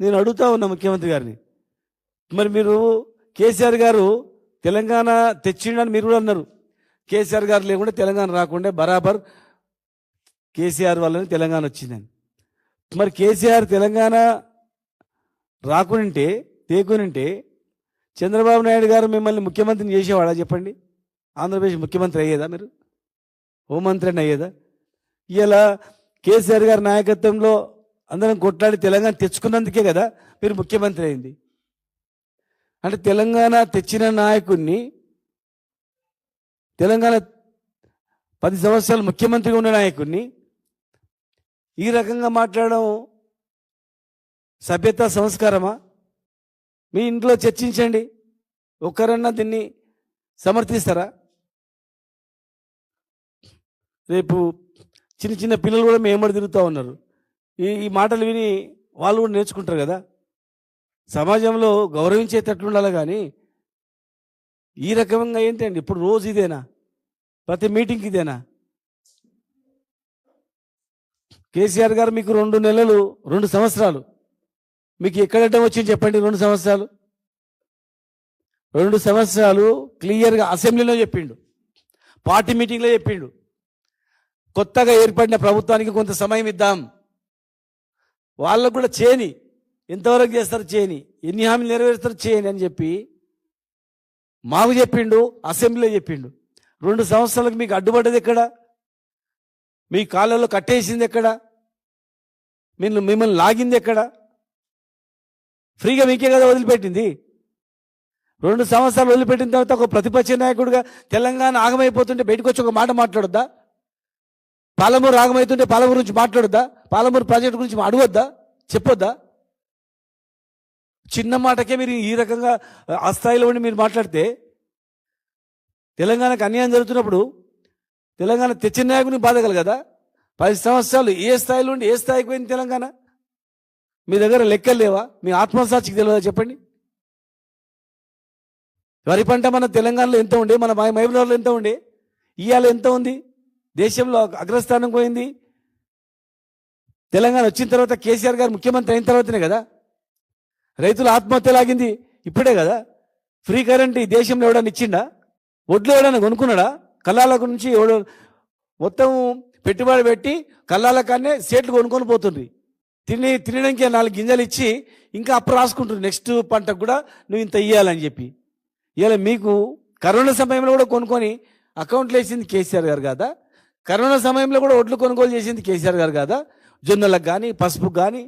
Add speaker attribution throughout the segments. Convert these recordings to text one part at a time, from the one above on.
Speaker 1: నేను అడుగుతా ఉన్నా ముఖ్యమంత్రి గారిని. మరి మీరు కేసీఆర్ గారు తెలంగాణ తెచ్చిండని మీరు కూడా అన్నారు. కేసీఆర్ గారు లేకుండా తెలంగాణ రాకుండా బరాబర్ కేసీఆర్ వల్లనే తెలంగాణ వచ్చిందని. మరి కేసీఆర్ తెలంగాణ రాకుంటే తేకునింటే చంద్రబాబు నాయుడు గారు మిమ్మల్ని ముఖ్యమంత్రిని చేసేవాడా చెప్పండి? ఆంధ్రప్రదేశ్ ముఖ్యమంత్రి అయ్యేదా మీరు? హోంమంత్రి అని అయ్యేదా? ఇలా కేసీఆర్ గారి నాయకత్వంలో అందరం కొట్లాడి తెలంగాణ తెచ్చుకున్నందుకే కదా మీరు ముఖ్యమంత్రి అయింది. అంటే తెలంగాణ తెచ్చిన నాయకుడిని తెలంగాణ పది సంవత్సరాలు ముఖ్యమంత్రిగా ఉన్న నాయకుడిని ఈ రకంగా మాట్లాడడం సభ్యత సంస్కారమా? మీ ఇంట్లో చర్చించండి. ఒక్కరన్నా దీన్ని సమర్థిస్తారా? రేపు చిన్న చిన్న పిల్లలు కూడా మేమడి తిరుగుతూ ఉన్నారు. ఈ ఈ మాటలు విని వాళ్ళు కూడా నేర్చుకుంటారు కదా. సమాజంలో గౌరవించేటట్లు ఉండాలి కానీ ఈ రకంగా ఏంటండి? ఇప్పుడు రోజు ఇదేనా? ప్రతి మీటింగ్కి ఇదేనా? కేసీఆర్ గారు మీకు రెండు నెలలు రెండు సంవత్సరాలు. మీకు ఎక్కడడ్డం వచ్చింది చెప్పండి రెండు సంవత్సరాలు? రెండు సంవత్సరాలు క్లియర్గా అసెంబ్లీలో చెప్పిండు. పార్టీ మీటింగ్లో చెప్పిండు. కొత్తగా ఏర్పడిన ప్రభుత్వానికి కొంత సమయం ఇద్దాం. వాళ్ళకు కూడా చేయని ఎంతవరకు చేస్తారు చేయని ఎన్ని హామీలు నెరవేరుస్తారు చేయని అని చెప్పి మాకు చెప్పిండు అసెంబ్లీలో చెప్పిండు. రెండు సంవత్సరాలకు మీకు అడ్డుపడ్డది ఎక్కడ? మీ కాళ్ళలో కట్టేసింది ఎక్కడ? మీరు మిమ్మల్ని లాగింది ఎక్కడ? ఫ్రీగా మీకే కదా వదిలిపెట్టింది? రెండు సంవత్సరాలు వదిలిపెట్టిన తర్వాత ఒక ప్రతిపక్ష నాయకుడిగా తెలంగాణ ఆగమైపోతుంటే బయటకు వచ్చి ఒక మాట మాట్లాడొద్దా? పాలమూరు రాగమైతుంటే పాలమూరు గురించి మాట్లాడొద్దా? పాలమూరు ప్రాజెక్టు గురించి అడగొద్దా? చెప్పొద్దా? చిన్న మాటకే మీరు ఈ రకంగా ఆ స్థాయిలో ఉండి మీరు మాట్లాడితే తెలంగాణకు అన్యాయం జరుగుతున్నప్పుడు తెలంగాణ తెచ్చిన నాయకుని బాధ కదా? పది సంవత్సరాలు ఏ స్థాయిలో ఉండి ఏ స్థాయికి పోయింది తెలంగాణ? మీ దగ్గర లెక్కలు లేవా? మీ ఆత్మసాక్షికి తెలియదా చెప్పండి? వరి పంట మన తెలంగాణలో ఎంత ఉండే? మన మహబూబ్నగర్లో ఎంత ఉండే? ఇవాళ ఎంత ఉంది? దేశంలో అగ్రస్థానం పోయింది. తెలంగాణ వచ్చిన తర్వాత కేసీఆర్ గారు ముఖ్యమంత్రి అయిన తర్వాతనే కదా. రైతుల ఆత్మహత్య లాగింది ఇప్పుడే కదా. ఫ్రీ కరెంట్ ఈ దేశంలో ఎవడన్నా ఇచ్చిండా? ఒడ్లు ఎవడన్నా కొనుక్కున్నాడా? కళ్ళాల నుంచి ఎవడో మొత్తం పెట్టుబడి పెట్టి కళ్ళాల కానే సేట్లు కొనుక్కొని పోతుండ్రి. తిని తినడానికి నాలుగు గింజలు ఇచ్చి ఇంకా అప్పు రాసుకుంటుంది నెక్స్ట్ పంటకు కూడా నువ్వు ఇంత ఇయ్యాలని చెప్పి. ఇలా మీకు కరోనా సమయంలో కూడా కొనుక్కొని అకౌంట్లు వేసింది కేసీఆర్ గారు కదా? కరోనా సమయంలో కూడా ఓట్లు కొనుగోలు చేసింది కేసీఆర్ గారు కాదా? జొన్నలకు కానీ పసుపు కానీ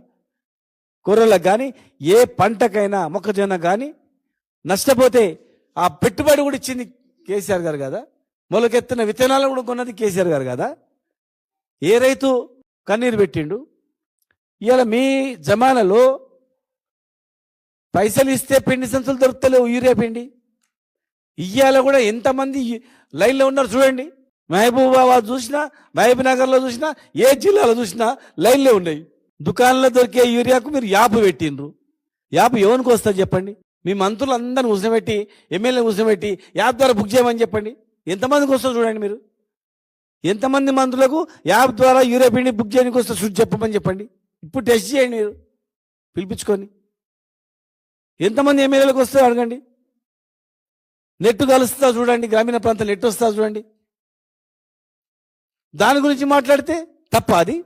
Speaker 1: కూరలకు కానీ ఏ పంటకైనా మొక్కజొన్న కానీ నష్టపోతే ఆ పెట్టుబడి కూడా ఇచ్చింది కేసీఆర్ గారు కదా? మొలకెత్తిన విత్తనాలు కూడా కొన్నది కేసీఆర్ గారు కదా? ఏ రైతు కన్నీరు పెట్టిండు? ఇవాళ మీ జమానాలో పైసలు ఇస్తే పిండి సంచులు దొరుకుతలేవు యూరియా పిండి. ఇయ్యాల కూడా ఎంతమంది లైన్లో ఉన్నారు చూడండి. మహబూబాబాద్ చూసినా మహబూబ్ నగర్లో చూసినా ఏ జిల్లాలో చూసినా లైన్లే ఉన్నాయి. దుకాణంలో దొరికే యూరియాకు మీరు యాప్ పెట్టిండ్రు. యాప్ ఎవరికి వస్తుంది చెప్పండి? మీ మంత్రులు అందరిని కూర్చోబెట్టి ఎమ్మెల్యే కూర్చోబెట్టి యాప్ ద్వారా బుక్ చేయమని చెప్పండి. ఎంతమందికి వస్తుందో చూడండి మీరు. ఎంతమంది మంత్రులకు యాప్ ద్వారా యూరియా పిండి బుక్ చేయడానికి వస్తే చూసి చెప్పమని చెప్పండి. ఇప్పుడు టెస్ట్ చేయండి మీరు. పిలిపించుకొని. ఎంతమంది ఎమ్మెల్యేలకు వస్తుందో అడగండి. నెట్ కలుస్తా చూడండి. గ్రామీణ ప్రాంతాలు నెట్ వస్తా చూడండి. దాని గురించి మాట్లాడితే తప్ప అది